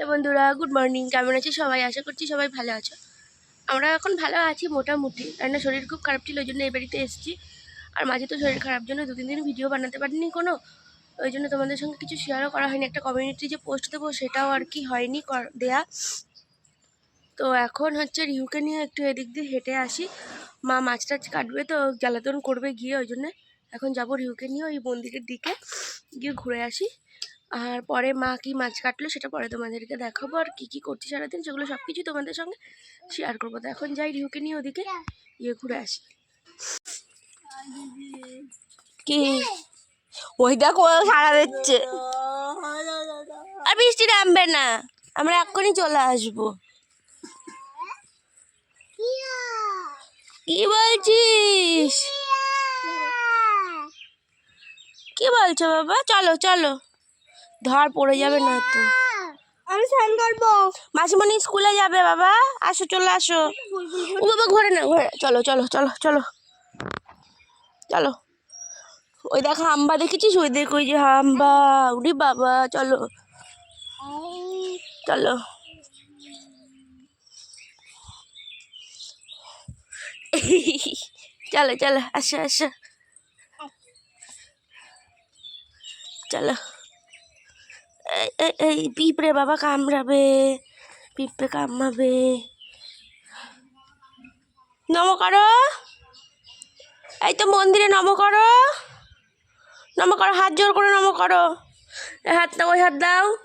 Hello বন্ধুরা good morning কেমন আছি সবাই? আশা করছি সবাই ভালো আছো। আমরা এখন ভালো আছি মোটামুটি রান্না শরীর খুব খারাপ ছিল ওই জন্য এই বাড়িতে এসেছি। আর মাঝে তো শরীর খারাপ, জন্য দু তিন দিন ভিডিও বানাতে পারিনি কোনো ওই জন্য তোমাদের সঙ্গে কিছু শেয়ারও করা হয়নি। একটা কমিউনিটি যে পোস্ট দেবো, সেটাও আর কি হয়নি দেয়া। তো এখন হচ্ছে রিহুকে নিয়ে একটু এদিক দিয়ে হেঁটে আসি। মা মাছ টাছ কাটবে তো, জ্বালাতন করবে গিয়ে ওই জন্যে এখন যাব রিহুকে নিয়ে ওই মন্দিরের দিকে গিয়ে ঘুরে আসি। আর পরে মা কি মাছ কাটলো সেটা পরে তোমাদেরকে দেখাবো। আর কি কি করছি সারাদিন সেগুলো সব কিছু তোমাদের সঙ্গে শেয়ার করব। তো এখন যাই রিহুকে নিয়ে ওদিকে ইয়ে ঘুরে আসি। কি? ওই দেখো সারা দিচ্ছে। আর বৃষ্টি নামবে না। আমরা এক্ষুনি চলে আসব। কি বলছিস? কি বলছো বাবা? চলো চলো। ধর পড়ে যাবে না তো। আমি স্নান করব। মাসিমণি স্কুলে যাবে বাবা। আসো চলে আসো। ও বাবা ঘরে না ঘরে। চলো চলো চলো চলো। চলো। ওই দেখো হাম্বা দেখেছিস? ওই দেখ ওই যে হাম্বা উরি বাবা চলো। চলো। চলো চলো আসো আসো। চলো। এই- পিঁপড়ে বাবা কামড়াবে, পিঁপড়ে কামড়াবে। নম করো। এই তো মন্দিরে নম করো। নম করো, হাত জোর করে নম করো। এই হাত দাও ওই হাত দাও।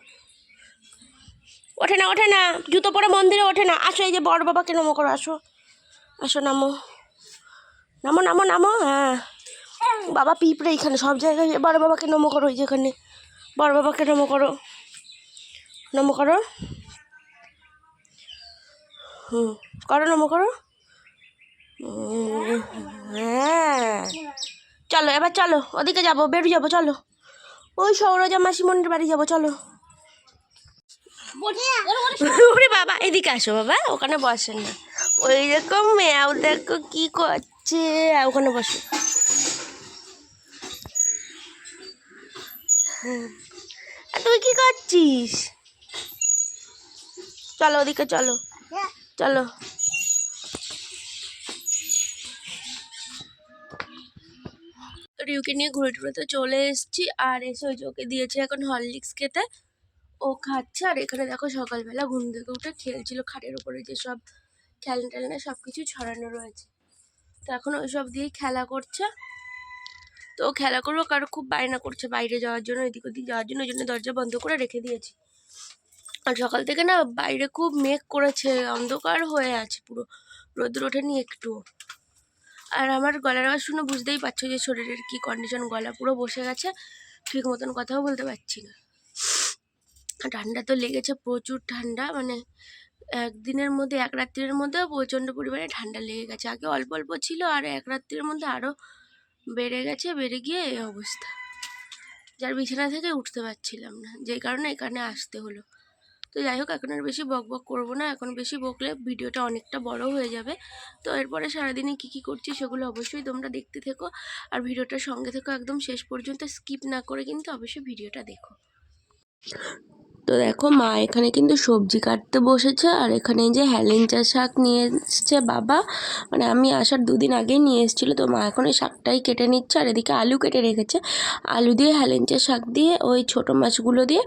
ওঠে না ওঠে না, জুতো পরে মন্দিরে ওঠে না। আসো, এই যে বড় বাবাকে নম করো, আসো। আসো, নামো। নামো নামো নামো হ্যাঁ। বাবা পিঁপড়ে এখানে, সব জায়গায় বড় বাবাকে নম করো, ওই যেখানে বড় বাবাকে নম করো। নম করো। হুম, করো নম করো। হ্যাঁ। চলো, এবার চলো, ওদিকে যাব, বেরু যাব, চলো। ওই সৌরজা মাসিমণির বাড়ি যাব, চলো। ওরে বাবা, এদিকে আসো বাবা, ওখানে বসেন না। ওই দেখো ম্যাও দেখো কি করছে, ওখানে বসো। হ্যাঁ। তুই কি করছিস? চলো ওদিকে, চলো। চলো। রিউকে নিয়ে ঘুরে টুরে তো চলে এসেছি, আর এসে ওই ওকে দিয়েছে এখন হরলিক্স খেতে। ও খাচ্ছে, আর এখানে দেখো সকালবেলা ঘুম থেকে উঠে খেলছিল খাটের উপরে যে সব খেলনা টেলনা সব কিছু ছড়ানো রয়েছে। তো এখন ওই সব দিয়েই খেলা করছে। তো খেলা করব কারও খুব বায়না করছে বাইরে যাওয়ার জন্য, এদিক ওদিক যাওয়ার জন্য, ওই জন্য দরজা বন্ধ করে রেখে দিয়েছি। আর সকাল থেকে না বাইরে খুব মেঘ করেছে, অন্ধকার হয়ে আছে পুরো রোদ্র ওঠেনি একটুও। আর আমার গলার আওয়াজ শুনে বুঝতেই পারছ যে শরীরের কি কন্ডিশন গলা পুরো বসে গেছে, ঠিক মতন কথাও বলতে পারছি না। ঠান্ডা তো লেগেছে, প্রচুর ঠান্ডা মানে একদিনের মধ্যে, এক রাত্রির মধ্যে প্রচণ্ড পরিমাণে ঠান্ডা লেগে গেছে। আগে অল্প অল্প ছিল, আর এক রাত্রির মধ্যে আরও বেড়ে গেছে, বেড়ে গিয়ে এই অবস্থা। যার বিছানা থেকে উঠতে পারছিলাম না যেই কারণে এখানে আসতে হলো। তো যাই হোক, এখন আর বেশি বক বক করব না, এখন বেশি বকলে ভিডিওটা অনেকটা বড় হয়ে যাবে। তো এরপরে সারাদিনে কী কী করছি সেগুলো অবশ্যই তোমরা দেখতে থেকো। আর ভিডিওটার সঙ্গে থেকো, একদম শেষ পর্যন্ত স্কিপ না করে কিন্তু অবশ্যই ভিডিওটা দেখো। তো দেখো মা এখানে কিন্তু সবজি কাটতে বসেছে, আর এখানে যে হেলেঞ্চা শাক নিয়ে এসছে বাবা। মানে আমি আসার দুদিন আগেই নিয়ে এসেছিল, তো মা এখন এই শাকটাই কেটে নিচ্ছে, আর এদিকে আলু কেটে রেখেছে। আলু দিয়ে হেলেঞ্চা শাক দিয়ে, ওই ছোটো মাছগুলো দিয়ে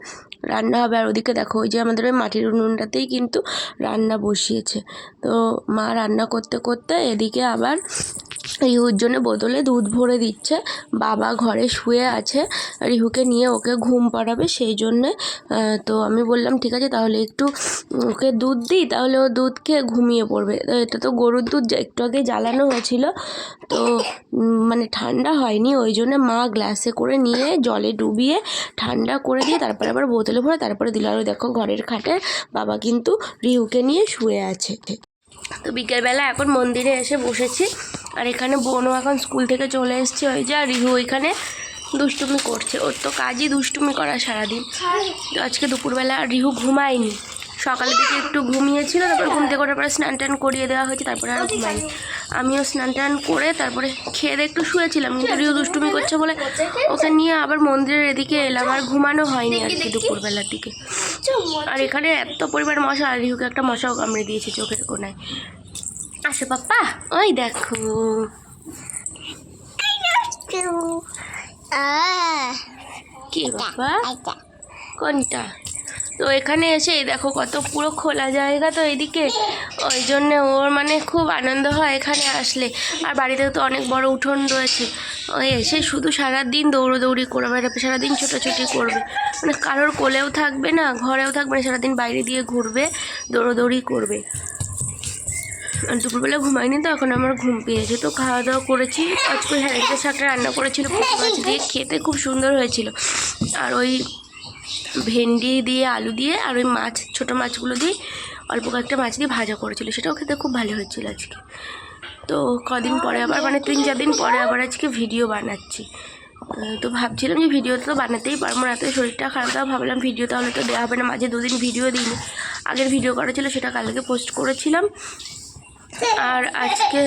রান্না হবে। আর ওদিকে দেখো ওই যে আমাদের ওই মাটির উনুনটাতেই কিন্তু রান্না বসিয়েছে। তো মা রান্না করতে করতে এদিকে আবার রিহুর জন্য বোতলে দুধ ভরে দিচ্ছে। বাবা ঘরে শুয়ে আছে। রিহুকে নিয়ে ওকে ঘুম পাড়াবে, সেই জন্যে তো আমি বললাম, ঠিক আছে, তাহলে একটু ওকে দুধ দিই, তাহলে ও দুধ খেয়ে ঘুমিয়ে পড়বে। এটা তো গরুর দুধ একটু আগে জ্বালানো হয়েছিল। তো মানে ঠান্ডা হয়নি, ওই জন্য মা গ্লাসে করে নিয়ে জলে ডুবিয়ে ঠান্ডা করে দিয়ে তারপরে আবার বোতলে ভরে তারপরে দিল। আর দেখো ঘরের খাটে বাবা কিন্তু রিহুকে নিয়ে শুয়ে আছে। তো বিকেলবেলা এখন মন্দিরে এসে বসেছি। আর এখানে বোনও এখন স্কুল থেকে চলে এসছে। ওই যে আর রিহু ওইখানে দুষ্টুমি করছে। ওর তো কাজই দুষ্টুমি করা সারাদিন। আজকে দুপুরবেলা রিহু ঘুমায়নি। সকালের দিকে একটু ঘুমিয়েছিল, তারপর ঘুম থেকে ওঠার পরে স্নান টান করিয়ে দেওয়া হয়েছে, তারপরে আর ঘুমায়নি। আমিও স্নান টান করে তারপরে খেয়ে দিয়ে একটু শুয়েছিলাম, কিন্তু রিও দুষ্টুমি করছে বলে ওকে নিয়ে আবার মন্দিরের এদিকে এলাম, আর ঘুমানো হয়নি আর কি দুপুরবেলার দিকে। আর এখানে এত পরিমাণ মশা, আর রিহুকে একটা মশাও কামড়ে দিয়েছে চোখের কোনায়। আসো পাপ্পা। ওই দেখো। কি বাবা কোনটা? তো এখানে এসে দেখো কত পুরো খোলা জায়গা তো এদিকে। ওই জন্য ওর মানে খুব আনন্দ হয় এখানে আসলে। আর বাড়িতে তো অনেক বড় উঠোন রয়েছে। ওই এসে শুধু সারাদিন দৌড়োদৌড়ি করবে বেড়াবে সারাদিন ছোটাছুটি করবে। মানে কারোর কোলেও থাকবে না ঘরেও থাকবে না সারাদিন বাইরে দিয়ে ঘুরবে দৌড়োদৌড়ি করবে। দুপুরবেলা ঘুমাইনি তো, এখন আমার ঘুম পেয়েছে। তো খাওয়া দাওয়া করেছি। আজকে হ্যারেকটা শাকটা রান্না করেছিল দিয়ে। খেতে খুব সুন্দর হয়েছিল। আর ওই ভেন্ডি দিয়ে, আলু দিয়ে, আর ওই মাছ, ছোটো মাছগুলো দিয়ে অল্প কয়েকটা মাছ দিয়ে ভাজা করেছিল। সেটাও খেতে খুব ভালো হয়েছিল আজকে। তো কদিন পরে আবার মানে তিন চার দিন পরে আবার আজকে ভিডিও বানাচ্ছি। তো ভাবছিলাম যে ভিডিও তো বানাতেই পারব, না তো শরীরটা খারাপ তাও ভাবলাম ভিডিও তাহলে তো দেওয়া হবে না। মাঝে দুদিন ভিডিও দিইনি। আগের ভিডিও করা ছিল, সেটা কালকে পোস্ট করেছিলাম। আর আজকে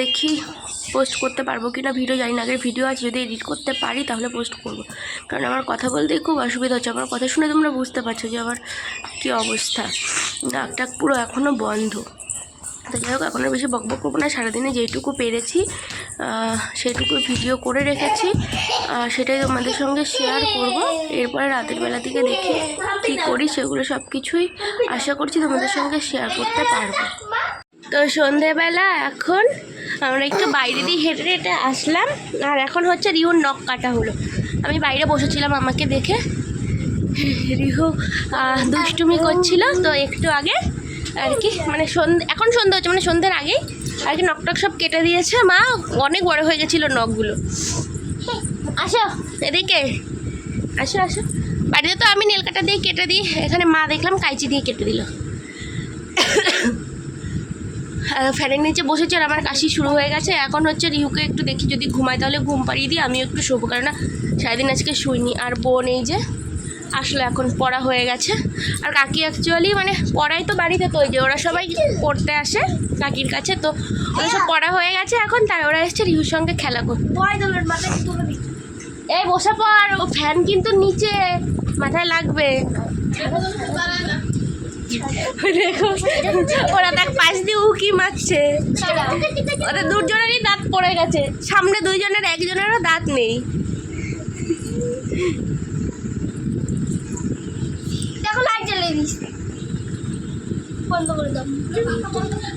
দেখি পোস্ট করতে পারব কি না ভিডিও জানি না। আগের ভিডিও আছে, যদি এডিট করতে পারি তাহলে পোস্ট করব। কারণ আমার কথা বলতেই খুব অসুবিধা হচ্ছে। আমার কথা শুনে তোমরা বুঝতে পারছ যে আমার কী অবস্থা। নাকটা পুরো এখনও বন্ধ। তো যাই হোক, এখন বেশি বকবক করব না। সারাদিনে যেটুকু পেরেছি সেটুকু ভিডিও করে রেখেছি। আর সেটাই তোমাদের সঙ্গে শেয়ার করব। এরপরে রাতের বেলা থেকে দেখি কী করি, সেগুলো সব কিছুই আশা করছি তোমাদের সঙ্গে শেয়ার করতে পারব। তো সন্ধেবেলা এখন আমরা একটু বাইরে দিয়ে হেঁটে হেঁটে আসলাম, আর এখন হচ্ছে রিহুর নখ কাটা হলো। আমি বাইরে বসেছিলাম আমাকে দেখে। রিহু দুষ্টুমি করছিল, তো একটু আগে আর কি মানে সন্ধে, এখন সন্ধে হচ্ছে মানে সন্ধ্যের আগেই আর কি নখ টক সব কেটে দিয়েছে। মা, অনেক বড় হয়ে গেছিল নখগুলো। আসো, এদিকে। আসো আসো। বাড়িতে তো আমি নেল কাটা দিয়ে কেটে দিই, এখানে মা দেখলাম, কাইচি দিয়ে কেটে দিল। ফ্যানের নিচে বসেছে আর আমার কাশি শুরু হয়ে গেছে। এখন হচ্ছে রিহুকে একটু দেখি যদি ঘুমায় তাহলে ঘুম পাড়িয়ে দিই আমিও একটু শোবো। কারণ না সারাদিন আজকে শুইনি। আর বোন এই যে আসলে এখন পড়া হয়ে গেছে। আর কাকি অ্যাকচুয়ালি মানে পড়াই তো বাড়িতে তো যে ওরা সবাই পড়তে আসে কাকির কাছে তো ওরা সব পড়া হয়ে গেছে এখন তাই ওরা এসছে রিহুর সঙ্গে খেলা করতে। এই বসে পড় ও ফ্যান কিন্তু নিচে মাথায় লাগবে। দেখো। ওরা দেখ, পাশ দিয়ে উকি মারছে। ওদের দুজনেরই দাঁত পড়ে গেছে। সামনে দুইজনের, একজনেরও দাঁত নেই। দেখো, লাইট জ্বালিয়ে দিস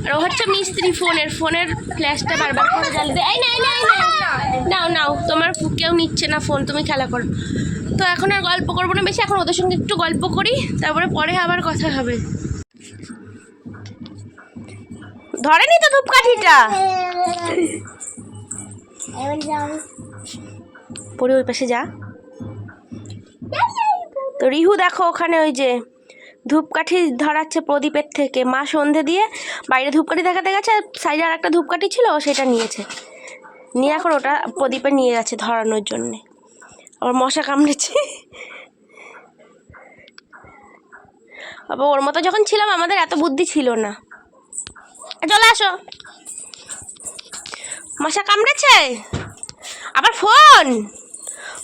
আর ও হচ্ছে মিস্ত্রি ফোনের ফোনের ফ্ল্যাশটা বারবার করে জ্বালিয়ে দেয় এই না না নাও নাও, তোমার কেউ নিচ্ছে না ফোন, তুমি খেলা করো। তো এখন আর গল্প করব না বেশি, এখন ওদের সঙ্গে একটু গল্প করি, তারপরে পরে আবার কথা হবে। ধরেনি তো ধূপকাঠিটা? পরে ওই পাশে যা। তো রিহু দেখো ওখানে ওই যে ধূপকাঠি ধরাচ্ছে প্রদীপের থেকে। মা সন্ধে দিয়ে বাইরে ধূপকাঠি দেখাতে গেছে, আর সাইডে আর একটা ধূপকাঠি ছিল সেটা নিয়েছে। নিয়ে এখন ওটা প্রদীপে নিয়ে গেছে ধরানোর জন্যে। আবার মশা কামড়েছে। আবার ওর মতো যখন ছিলাম, আমাদের এত বুদ্ধি ছিল না। চলে আসো। মশা কামড়েছে? আবার ফোন?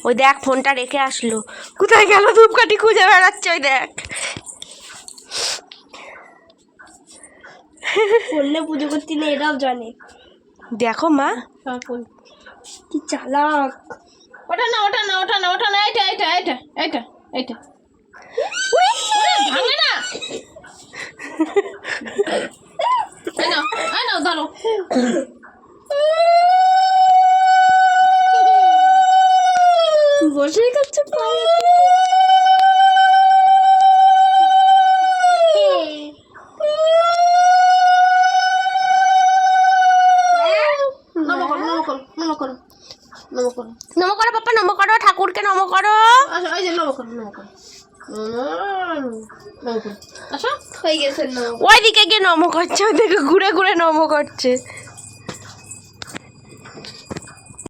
ওই দেখ, ফোনটা রেখে আসলো। কোথায় গেল ধূপকাঠি খুঁজে বেড়াচ্ছে, ওই দেখ। বললে পুজো করতে নেই এটাও জানে। দেখো মা। কি চালাক। ওটা না ওটা না ওটা না ওটা না এটা এটা এটা এটা এটা ভাঙে না। ধরো করো নম করো নম করো। নম করো পাপা নম করো ঠাকুরকে নম করো। আসো এই যে নম করো নম করো। নমো নমো করো। আসো হয়ে গেছে ওই দিকে গিয়ে নম করছে ওই দিকে ঘুরে ঘুরে নম করছে।